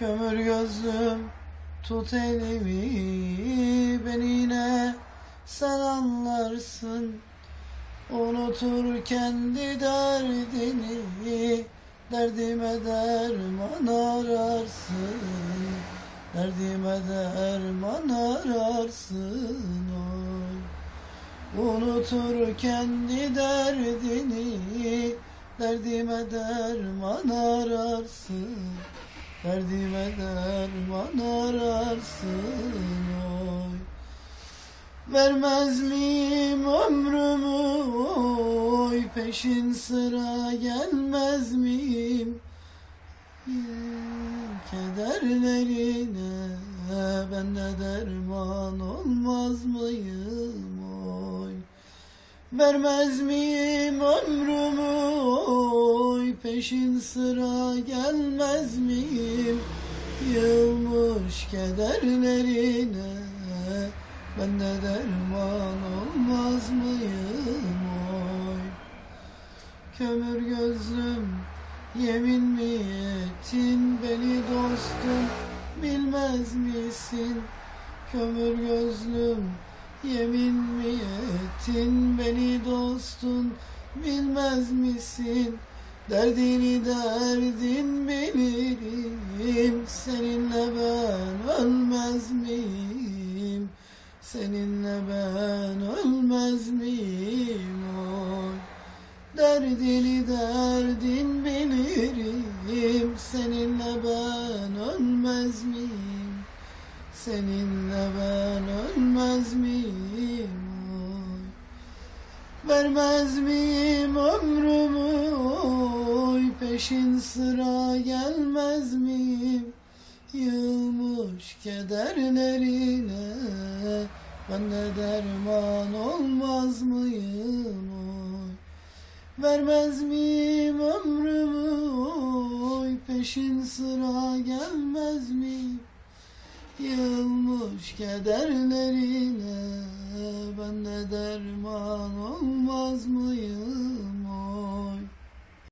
Kömür gözlüm tut elimi beni yine sen anlarsın. Unutur kendi derdini Derdime derman ararsın. Derdime derman ararsın oy. Unutur kendi derdini Derdime derman ararsın Derdime derman ararsın oy. Vermez miyim ömrümü oy? Peşin sıra gelmez miyim? Kederlerine ben de derman olmaz mıyım oy? Vermez miyim ömrümü oy? Peşin sıra gelmez Yılmış kederlerine Ben de derman olmaz mıyım oy Kömür gözlüm Yemin mi ettin beni dostum bilmez misin? Kömür gözlüm yemin mi ettin beni dostum bilmez misin? Derdini derdin bilirim Seninle ben ölmez miyim? Seninle ben ölmez miyim? Oy. Derdini derdin bilirim Seninle ben ölmez miyim Seninle ben ölmez miyim oy? Vermez miyim ömrümü Peşin sıra gelmez miyim Yılmış kederlerine Ben de derman olmaz mıyım? Oy Vermez miyim ömrümü? Oy Peşin sıra gelmez miyim Yılmış kederlerine Ben de derman olmaz mıyım